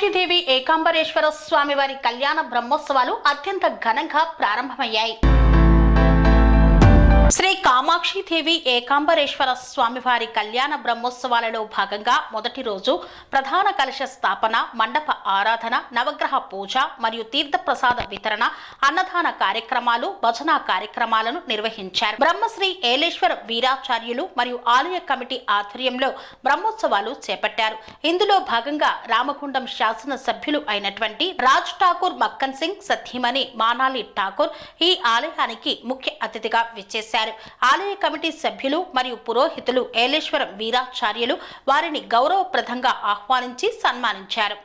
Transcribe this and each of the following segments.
కామాక్షిదేవి ఏకాంబరేశ్వర స్వామి వారి కళ్యాణ బ్రహ్మోత్సవాలు అత్యంత ఘనంగా ప్రారంభమయ్యాయి. శ్రీ కామాక్షిదేవి ఏకాంబరేశ్వర స్వామివారి కళ్యాణ బ్రహ్మోత్సవాలలో భాగంగా మొదటి రోజు ప్రధాన కలశ స్థాపన మండప ఆరాధన నవగ్రహ పూజ మరియు తీర్థప్రసాద వితరణ అన్నదాన కార్యక్రమాలు భజన కార్యక్రమాలను నిర్వహించారు. బ్రహ్మశ్రీ ఏలేశ్వర వీరాచార్యులు మరియు ఆలయ కమిటీ ఆధ్వర్యంలో బ్రహ్మోత్సవాలు చేపట్టారు. ఇందులో భాగంగా రామగుండం శాసన సభ్యులు అయినటువంటి రాజ్ ఠాకూర్ మక్కన్ సింగ్ సత్యమణి మానాలి ఠాకూర్ ఈ ఆలయానికి ముఖ్య అతిథిగా విచ్చేశారు. ఆలయ కమిటీ సభ్యులు మరియు పురోహితులు ఏలేశ్వర వీరాచార్యులు వారిని గౌరవప్రదంగా ఆహ్వానించి సన్మానించారు.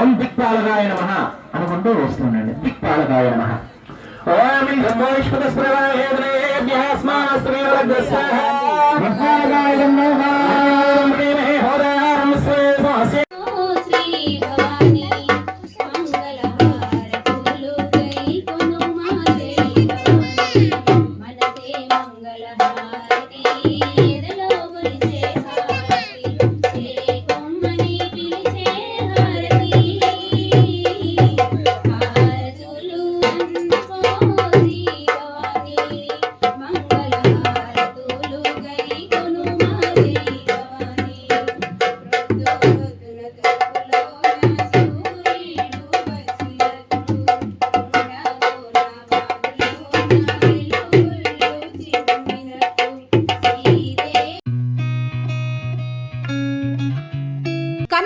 ఓం దిక్పాలకాయ నమ అనుకుంటూ వస్తుండండి. దిక్పాలకాయ నమ. ఓం బ్రహ్మోష్పద స్ప్రవాహేంద్రేభ్యः దిక్పాలకాయ నమ.